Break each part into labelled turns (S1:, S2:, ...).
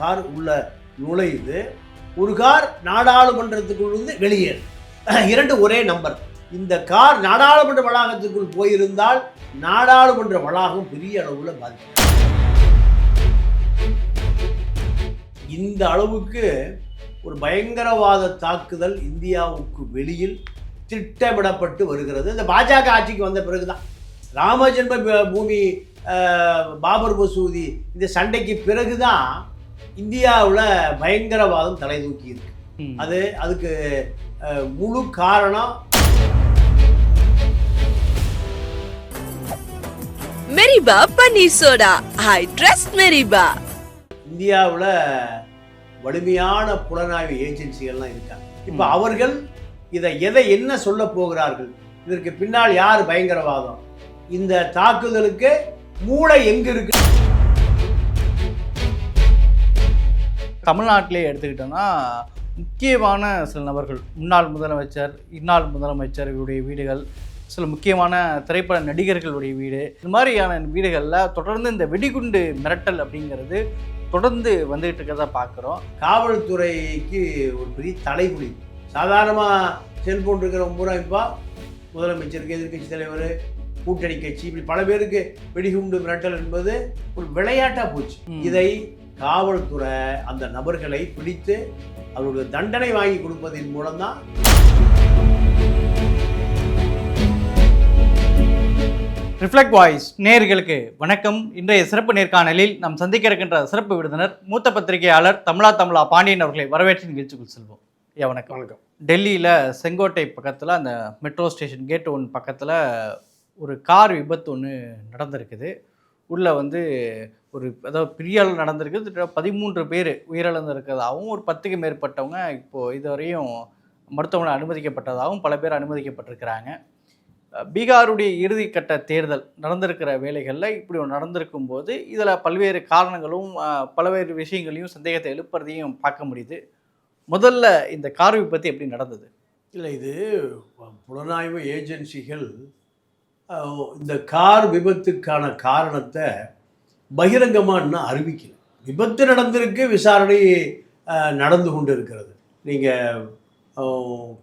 S1: Car உள்ள நுழையுது. ஒரு car நாடாளுமன்றத்துக்குள் இருந்து வெளியேறு இரண்டு ஒரே நம்பர் இந்த கார் நாடாளுமன்ற வளாகத்துக்குள் போயிருந்தால் நாடாளுமன்ற வளாகம் பெரிய அளவில் பாதிக்கும். இந்த அளவுக்கு ஒரு பயங்கரவாத தாக்குதல் இந்தியாவுக்கு வெளியில் திட்டமிடப்பட்டு வருகிறது. இந்த பாஜக ஆட்சிக்கு வந்த பிறகுதான். ராமஜென்ம பூமி பாபர் மசூதி இந்த சண்டைக்கு பிறகுதான் இந்தியாவில் பயங்கரவாதம் தலை தூக்கி இருக்கு. அது அதுக்கு முழு காரணம்
S2: மெரிபா பன்னீர் சோடா ஐ ட்ரஸ்ட் மெரிபா
S1: இந்தியாவில் வலிமையான புலனாய்வு ஏஜென்சிகள்லாம் இருக்காங்க. இப்போ அவர்கள் இதை எதை என்ன சொல்ல போகிறார்கள்? இதற்கு பின்னால் யார் பயங்கரவாதம்? இந்த தாக்குதலுக்கு மூளை எங்க இருக்கு?
S3: தமிழ்நாட்டிலே எடுத்துக்கிட்டோம்னா முக்கியமான சில நபர்கள் முன்னாள் முதலமைச்சர் இந்நாள் முதலமைச்சர் இவருடைய வீடுகள் சில முக்கியமான திரைப்பட நடிகர்களுடைய வீடு இந்த மாதிரியான வீடுகளில் தொடர்ந்து இந்த வெடிகுண்டு மிரட்டல் அப்படிங்கிறது தொடர்ந்து வந்துகிட்டு இருக்கிறத பார்க்குறோம்.
S1: காவல்துறைக்கு ஒரு பெரிய தலைகுனி சாதாரணமாக செல்போன் இருக்கிறவங்க பூரா இப்போ முதலமைச்சருக்கு எதிர்க்கட்சி தலைவர் கூட்டணி கட்சி இப்படி பல பேருக்கு வெடிகுண்டு மிரட்டல் என்பது ஒரு விளையாட்டாக போச்சு. இதை காவல்துறை அந்த நபர்களை பிடித்து அவர்களுக்கு தண்டனை வாங்கி கொடுப்பதன் மூலம்தான்
S3: ரிஃப்ளெக்ட் வாய்ஸ் நேயர்களுக்கு வணக்கம். இன்றைய சிறப்பு நேர்காணலில் நாம் சந்திக்க இருக்கின்ற சிறப்பு விருந்தினர் மூத்த பத்திரிகையாளர் தமிழா தமிழா பாண்டியன் அவர்களை வரவேற்று நிகழ்ச்சிக்குள் செல்வோம். ஐயா வணக்கம்.
S1: வணக்கம்.
S3: டெல்லியில் செங்கோட்டை பக்கத்தில் அந்த மெட்ரோ ஸ்டேஷன் கேட் ஒன் பக்கத்தில் ஒரு கார் விபத்து ஒன்று நடந்திருக்குது. உள்ளே வந்து ஒரு அதாவது பிரியால் அளவு நடந்திருக்குது பதிமூன்று பேர் உயிரிழந்திருக்கிறதாகவும் ஒரு பத்துக்கு மேற்பட்டவங்க இப்போது இதுவரையும் மருத்துவமனை அனுமதிக்கப்பட்டதாகவும் பல பேர் அனுமதிக்கப்பட்டிருக்கிறாங்க. பீகாருடைய இறுதிக்கட்ட தேர்தல் நடந்திருக்கிற வேலைகளில் இப்படி ஒன்று நடந்திருக்கும் போது இதில் பல்வேறு காரணங்களும் பல்வேறு விஷயங்களையும் சந்தேகத்தை எழுப்புறதையும் பார்க்க முடியுது. முதல்ல இந்த கார் விபத்து எப்படி நடந்தது?
S1: இல்லை இது புலனாய்வு ஏஜென்சிகள் இந்த கார் விபத்துக்கான காரணத்தை பகிரங்கமாக இன்னும் அறிவிக்கல. விபத்து நடந்திருக்கு விசாரணை நடந்து கொண்டு இருக்கிறது நீங்கள்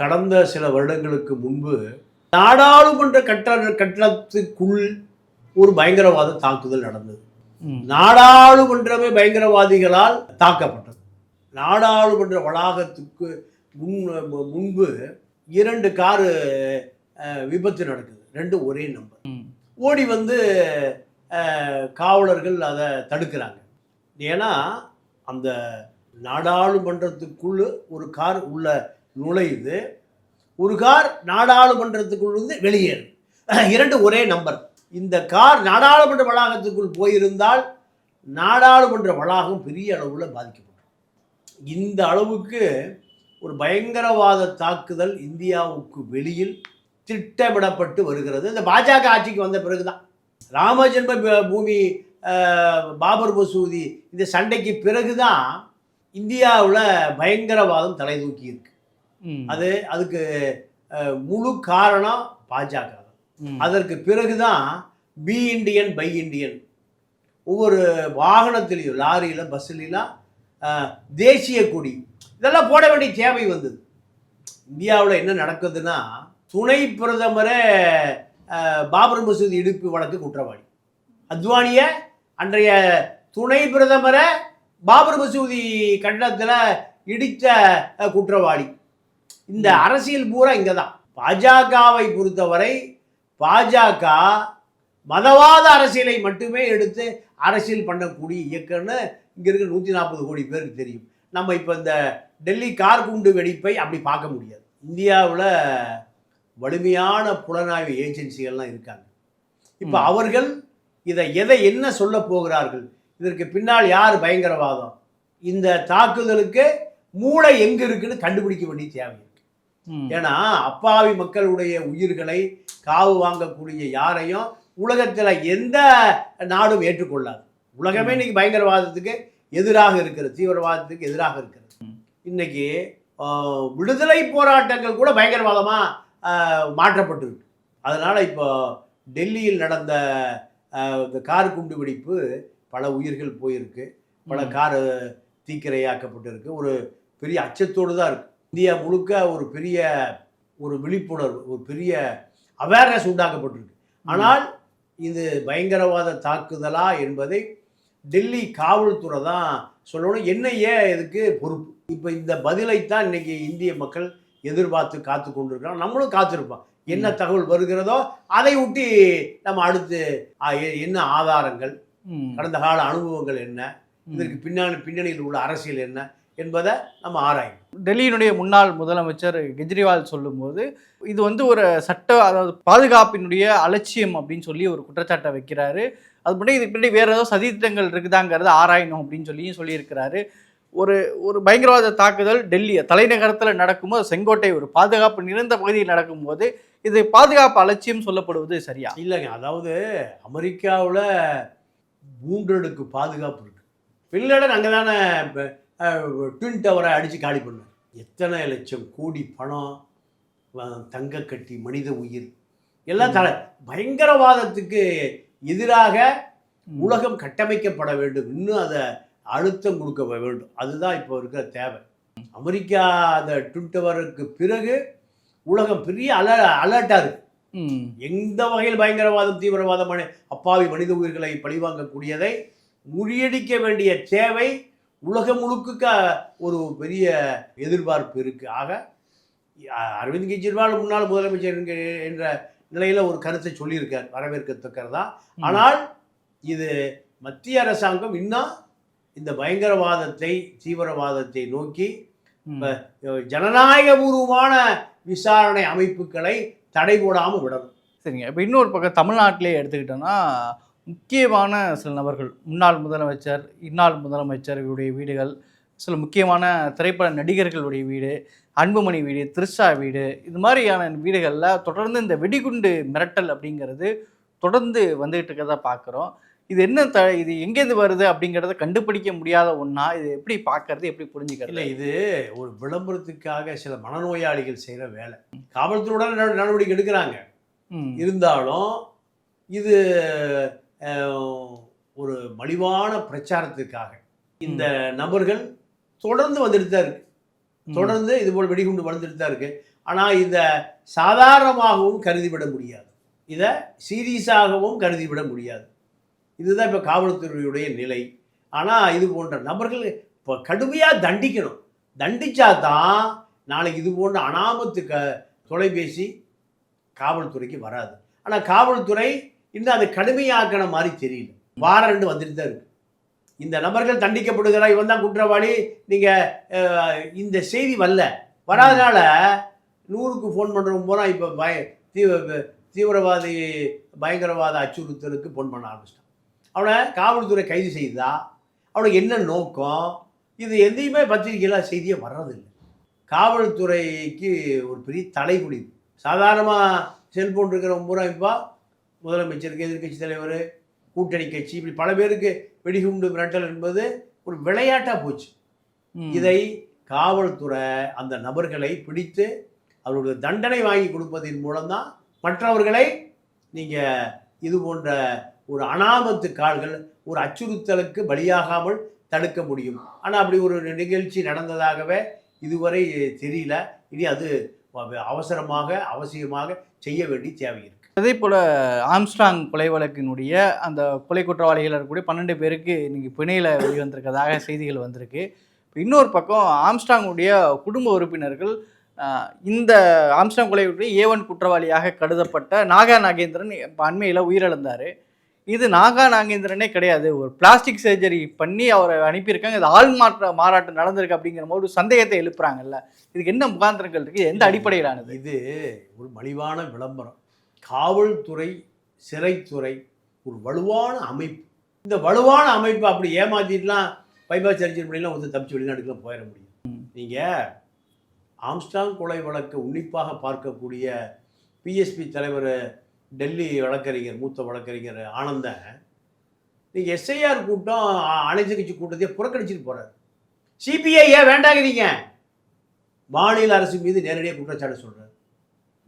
S1: கடந்த சில வருடங்களுக்கு முன்பு நாடாளுமன்ற கட்டட கட்டடத்துக்குள் ஒரு பயங்கரவாத தாக்குதல் நடந்தது. நாடாளுமன்றமே பயங்கரவாதிகளால் தாக்கப்பட்டது. நாடாளுமன்ற வளாகத்துக்கு முன் முன்பு இரண்டு காரு விபத்து நடக்குது. ரெண்டும் ஒரே நம்பர். ஓடி வந்து காவலர்கள் அதை தடுக்கிறாங்க. ஏன்னா அந்த நாடாளுமன்றத்துக்குள்ள ஒரு கார் உள்ள நுழையுது. ஒரு கார் நாடாளுமன்றத்துக்குள் வந்து வெளியேறு இரண்டு ஒரே நம்பர் இந்த கார் நாடாளுமன்ற வளாகத்துக்குள் போயிருந்தால் நாடாளுமன்ற வளாகம் பெரிய அளவில் பாதிக்கப்படும். இந்த அளவுக்கு ஒரு பயங்கரவாத தாக்குதல் இந்தியாவுக்கு வெளியில் திட்டமிடப்பட்டு வருகிறது. இந்த பாஜக ஆட்சிக்கு வந்த பிறகுதான். ராமஜென்ம பூமி பாபர் மசூதி இந்த சண்டைக்கு பிறகுதான் இந்தியாவில் பயங்கரவாதம் தலை தூக்கி இருக்கு. அது அதுக்கு முழு காரணம் பாஜக. அதற்கு பிறகுதான் பி இண்டியன் பை இண்டியன் ஒவ்வொரு வாகனத்திலையும் லாரியில் பஸ்ஸுலாம் தேசிய கொடி இதெல்லாம் போட வேண்டிய தேவை வந்தது. இந்தியாவில் என்ன நடக்குதுன்னா துணை பிரதமரே பாபர் மசூதி இடிப்பு வழக்கு குற்றவாளி. அத்வானிய அன்றைய துணை பிரதமரை பாபர் மசூதி கட்டடத்தில் இடித்த குற்றவாளி. இந்த அரசியல் பூரா இங்கே தான் பாஜகவை பொறுத்தவரை பாஜக மதவாத அரசியலை மட்டுமே எடுத்து அரசியல் பண்ணக்கூடிய இயக்கம்னு இங்கே இருக்க நூற்றி நாற்பது கோடி பேருக்கு தெரியும். நம்ம இப்போ இந்த டெல்லி கார் குண்டு வெடிப்பை அப்படி பார்க்க முடியாது. இந்தியாவில் வலிமையான புலனாய்வு ஏஜென்சிகள்லாம் இருக்காங்க. இப்போ. அவர்கள் இதை எதை என்ன சொல்ல போகிறார்கள்? இதற்கு பின்னால் யார் பயங்கரவாதம்? இந்த தாக்குதலுக்கு மூளை எங்க இருக்குன்னு கண்டுபிடிக்க வேண்டிய தேவை இருக்கு. ஏன்னா அப்பாவி மக்களுடைய உயிர்களை காவு வாங்கக்கூடிய யாரையும் உலகத்தில் எந்த நாடும் ஏற்றுக்கொள்ளாது. உலகமே இன்னைக்கு பயங்கரவாதத்துக்கு எதிராக இருக்கிறது தீவிரவாதத்துக்கு எதிராக இருக்கிறது. இன்னைக்கு விடுதலை போராட்டங்கள் கூட பயங்கரவாதமாக மாற்றப்பட்டிருக்கு. அதனால இப்போ டெல்லியில் நடந்த இந்த கார் குண்டு வெடிப்பு பல உயிர்கள் போயிருக்கு. பல. கார் தீக்கிரையாக்கப்பட்டிருக்கு. ஒரு பெரிய அச்சத்தோடு தான் இருக்கு. இந்தியா முழுக்க ஒரு பெரிய ஒரு விழிப்புணர்வு ஒரு பெரிய அவேர்னஸ் உண்டாக்கப்பட்டிருக்கு. ஆனால் இது பயங்கரவாத தாக்குதலா என்பதை டெல்லி காவல்துறை தான் சொல்லணும். என்ஐஏ இதுக்கு பொறுப்பு? இப்போ இந்த பதிலைத்தான் இன்னைக்கு இந்திய மக்கள் எதிர்பார்த்து காத்து கொண்டிருக்கிறோம் நம்மளும் காத்திருப்போம். என்ன தகவல் வருகிறதோ அதை ஒட்டி நம்ம அடுத்து என்ன ஆதாரங்கள். கடந்த கால அனுபவங்கள் என்ன. இதற்கு பின்னாடி பின்னணியில் உள்ள அரசியல் என்ன என்பதை நம்ம ஆராயணும்
S3: டெல்லியினுடைய முன்னாள் முதலமைச்சர் கெஜ்ரிவால் சொல்லும்போது இது வந்து ஒரு சட்ட அதாவது பாதுகாப்பினுடைய அலட்சியம் அப்படின்னு சொல்லி ஒரு குற்றச்சாட்டை வைக்கிறாரு. அது மட்டும் இதுக்கு பின்னாடி வேற ஏதோ சதித்திட்டங்கள் இருக்குதாங்கிறத ஆராயணும் அப்படின்னு சொல்லியும் சொல்லியிருக்கிறாரு. ஒரு ஒரு பயங்கரவாத தாக்குதல் டெல்லி தலைநகரத்தில் நடக்கும்போது செங்கோட்டை ஒரு பாதுகாப்பு நிறைந்த பகுதியில் நடக்கும்போது இது பாதுகாப்பு அலட்சியம் சொல்லப்படுவது சரியா?
S1: இல்லைங்க. அதாவது அமெரிக்காவில் மூன்றடுக்கு பாதுகாப்பு இருக்கு. பின்லேடன் அங்கே தானே ட்வின் டவரை அடித்து காலி பண்ணார் எத்தனை லட்சம் கோடி பணம் அஹ், தங்க கட்டி மனித உயிர் எல்லாம் தலை பயங்கரவாதத்துக்கு எதிராக உலகம் கட்டமைக்கப்பட வேண்டும். இன்னும் அதை அழுத்தம் கொடுக்க வேண்டும். அதுதான் இப்போ இருக்கிற தேவை. அமெரிக்கா அந்த ட்வின் டவருக்கு பிறகு உலகம் பெரிய அல அலர்ட்டாக இருக்கு.
S3: ம்.
S1: எந்த வகையில் பயங்கரவாதம் தீவிரவாதம் மனி- அப்பாவி மனித உயிர்களை பழிவாங்கக்கூடியதை முறியடிக்க வேண்டிய தேவை உலகம் முழுக்க ஒரு பெரிய எதிர்பார்ப்பு இருக்கு. ஆக அரவிந்த் கெஜ்ரிவால் முன்னாள் முதலமைச்சர் என்ற நிலையில ஒரு கருத்தை சொல்லியிருக்கார் வரவேற்கத்தக்கறதா
S3: ம்.
S1: ஆனால் இது மத்திய அரசாங்கம் இன்னும் இந்த பயங்கரவாதத்தை தீவிரவாதத்தை நோக்கி. ஜனநாயகபூர்வமான விசாரணை அமைப்புகளை தடை போடாமல் விடணும்.
S3: சரிங்க. இப்போ இன்னொரு பக்கம் தமிழ்நாட்டிலே எடுத்துக்கிட்டோன்னா முக்கியமான சில நபர்கள் முன்னாள் முதலமைச்சர் இன்னாள் முதலமைச்சர் இவருடைய வீடுகள் சில முக்கியமான திரைப்பட நடிகர்களுடைய வீடு அன்புமணி வீடு திருஷா வீடு இது மாதிரியான வீடுகளில் தொடர்ந்து இந்த வெடிகுண்டு மிரட்டல் அப்படிங்கிறது தொடர்ந்து வந்துகிட்டு இருக்கறத பார்க்குறோம் இது என்ன த இது எங்கேருந்து வருது அப்படிங்கிறத கண்டுபிடிக்க முடியாத ஒன்றா இது எப்படி பார்க்கறது எப்படி புரிஞ்சுக்கிறது?
S1: இல்லை இது ஒரு விளம்பரத்துக்காக சில மனநோயாளிகள் செய்கிற வேலை. காவல்துறையுடன் நட- நடவடிக்கை எடுக்கிறாங்க. இருந்தாலும் இது ஒரு மலிவான பிரச்சாரத்துக்காக. இந்த நபர்கள் தொடர்ந்து வந்துட்டு தான் இருக்கு. தொடர்ந்து இது போல் வெடிகுண்டு வந்துட்டு தான் இருக்கு. ஆனால் இதை சாதாரணமாகவும் கருதிவிட முடியாது. இதை சீரியஸாகவும் கருதிவிட முடியாது. இதுதான் இப்போ காவல்துறையுடைய நிலை. ஆனால் இது போன்ற நபர்கள் இப்போ கடுமையாக தண்டிக்கணும். தண்டிச்சா தான் நாளைக்கு இது போன்ற அனாமத்து க தொலைபேசி காவல்துறைக்கு வராது. ஆனால் காவல்துறை இன்னும் அதை கடுமையாக்கின மாதிரி தெரியல. வாரம் ரெண்டு வந்துட்டு தான் இருக்கு. இந்த நபர்கள் தண்டிக்கப்படுகிறா இவன் தான் குற்றவாளி. நீங்கள் இந்த செய்தி வரல. வராதனால நூறுக்கு ஃபோன் பண்ணுறவங்க போனால் இப்போ பய தீவிர தீவிரவாதி பயங்கரவாத அச்சுறுத்தலுக்கு ஃபோன் பண்ண ஆரம்பிச்சிட்டான் அவனை காவல்துறை கைது செய்தா? அவனுக்கு என்ன நோக்கம்? இது எதையுமே பத்திரிகையில் செய்தியே வர்றதில்லை. காவல்துறைக்கு ஒரு பெரிய தலைகுடி சாதாரணமாக செல்போன் இருக்கிறவங்க பூரா இப்போ முதலமைச்சருக்கு எதிர்க்கட்சி தலைவர் கூட்டணி கட்சி இப்படி பல பேருக்கு வெடிகுண்டு மிரட்டல் என்பது ஒரு விளையாட்டாக போச்சு. இதை காவல்துறை அந்த நபர்களை பிடித்து அவர்களுடைய தண்டனை வாங்கி கொடுப்பதன் மூலம்தான் மற்றவர்களை நீங்கள் இது போன்ற ஒரு அனாமத்து கால்கள் ஒரு அச்சுறுத்தலுக்கு பலியாகாமல் தடுக்க முடியும். ஆனால் அப்படி ஒரு நிகழ்ச்சி நடந்ததாகவே இதுவரை தெரியல. இனி அது அவசரமாக அவசியமாக செய்ய வேண்டிய தேவை இருக்குது
S3: அதே போல் ஆம்ஸ்ட்ராங் கொலை வழக்கினுடைய அந்த கொலை குற்றவாளிகள் இருக்கக்கூடிய பன்னெண்டு பேருக்கு இன்னைக்கு பிணையில் வெளிவந்திருக்கிறதாக செய்திகள் வந்திருக்கு. இப்போ இன்னொரு பக்கம் ஆம்ஸ்ட்ராங்குடைய குடும்ப உறுப்பினர்கள் இந்த இந்த கொலை கொலையுடைய ஏவன் குற்றவாளியாக கருதப்பட்ட நாகா நாகேந்திரன் இப்போ அண்மையில் உயிரிழந்தார். இது நாகா நாகேந்திரனே கிடையாது. ஒரு பிளாஸ்டிக் சர்ஜரி பண்ணி அவரை அனுப்பியிருக்காங்க. இது ஆள் மாற்ற மாறாட்டம் நடந்திருக்கு அப்படிங்கிற போது ஒரு சந்தேகத்தை எழுப்புறாங்கல்ல. இதுக்கு என்ன முகாந்திரங்கள் இருக்குது எந்த அடிப்படையிலானது?
S1: இது ஒரு மலிவான விளம்பரம். காவல்துறை சிறைத்துறை ஒரு வலுவான அமைப்பு. இந்த வலுவான அமைப்பு அப்படி ஏமாத்திட்டுலாம் பைபாஸ் சர்ஜரி பண்ணிலாம் வந்து தப்பிச்சு வெளிநாட்டுக்குலாம் போயிட முடியும். நீங்கள் ஆம்ஸ்டாங் கொலை வழக்கு உன்னிப்பாக பார்க்கக்கூடிய பிஎஸ்பி தலைவர் டெல்லி வழக்கறிஞர் மூத்த வழக்கறிஞர் ஆனந்தன் நீங்கள் எஸ்ஐஆர் கூட்டம் அனைத்து கட்சி கூட்டத்தையே புறக்கணிச்சிட்டு போகிறார் சிபிஐ ஏன் வேண்டாங்கிறீங்க? மாநில அரசு மீது நேரடியாக குற்றச்சாட்டு சொல்கிறார்.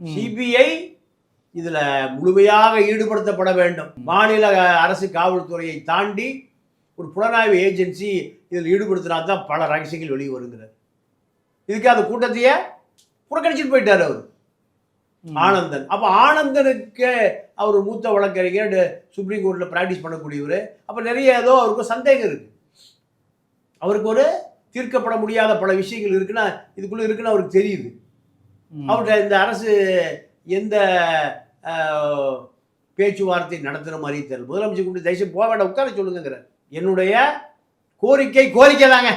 S1: சிபிஐ இதில் முழுமையாக ஈடுபடுத்தப்பட வேண்டும். மாநில அரசு காவல்துறையை தாண்டி ஒரு புலனாய்வு ஏஜென்சி இதில் ஈடுபடுத்தினா தான் பல ரகசியங்கள் வெளியே வருங்கிறார். இதுக்கு அந்த கூட்டத்தையே புறக்கணிச்சிட்டு போயிட்டார் அவர். ஆனந்தன். அப்போ ஆனந்தனுக்கு அவர் மூத்த வழக்கறிஞர் சுப்ரீம் கோர்ட்டில் ப்ராக்டிஸ் பண்ணக்கூடியவர். அப்போ நிறைய ஏதோ அவருக்கு சந்தேகம் இருக்கு. அவருக்கு ஒரு தீர்க்கப்பட முடியாத பல விஷயங்கள் இருக்குன்னா இதுக்குள்ளே இருக்குன்னு அவருக்கு தெரியுது. அவர்கிட்ட இந்த அரசு எந்த பேச்சுவார்த்தை நடத்துகிற மாதிரி தெரியல. முதலமைச்சர் கூப்பிட்டு தயவுசெய்து போக வேண்டாம் உட்கார சொல்லுங்கிறார் என்னுடைய கோரிக்கை கோரிக்கை தாங்க.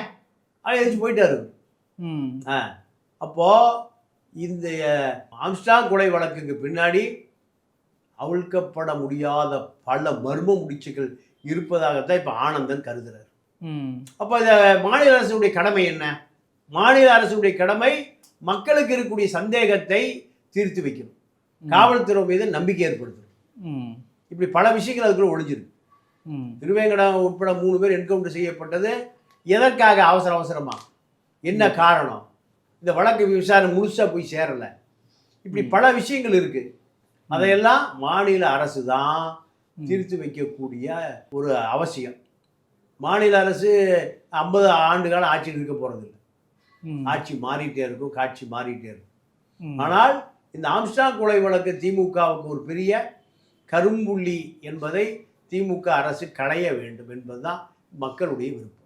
S1: அதை எழுதி போயிட்டாரு.
S3: ம்.
S1: அப்போ இந்த ஆம்ஸ்டாங் கொலை வழக்குக்கு பின்னாடி அவிழ்க்கப்பட முடியாத பல மர்ம முடிச்சுகள் இருப்பதாகத்தான் இப்போ ஆனந்தன் கருதுறார்.
S3: ம்.
S1: அப்போ இந்த மாநில அரசுடைய கடமை என்ன? மாநில அரசுடைய கடமை மக்களுக்கு இருக்கக்கூடிய சந்தேகத்தை தீர்த்து வைக்கணும். காவல்துறை மீது நம்பிக்கை ஏற்படுத்தணும். இப்படி பல விஷயங்கள் அதுக்குள்ள ஒளிஞ்சிருக்கு
S3: ம்.
S1: திருவேங்கடம் உட்பட மூணு பேர் என்கவுண்டர் செய்யப்பட்டது. எதற்காக அவசர அவசரமா? என்ன காரணம்? இந்த வழக்கு விசாரணை முழுசா போய் சேரல. இப்படி பல விஷயங்கள் இருக்கு. அதையெல்லாம் மாநில அரசு தான் தீர்த்து வைக்கக்கூடிய ஒரு அவசியம். மாநில அரசு ஐம்பது ஆண்டு காலம் ஆட்சியில் இருக்க போறதில்லை
S3: ம்.
S1: ஆட்சி மாறிட்டே இருக்கும் காட்சி மாறிட்டே இருக்கும். ஆனால் இந்த ஆம்ஸ்டாங் கொலை வழக்கு திமுகவுக்கு ஒரு பெரிய கரும்புள்ளி என்பதை திமுக அரசு களைய வேண்டும் என்பதுதான் மக்களுடைய விருப்பம்.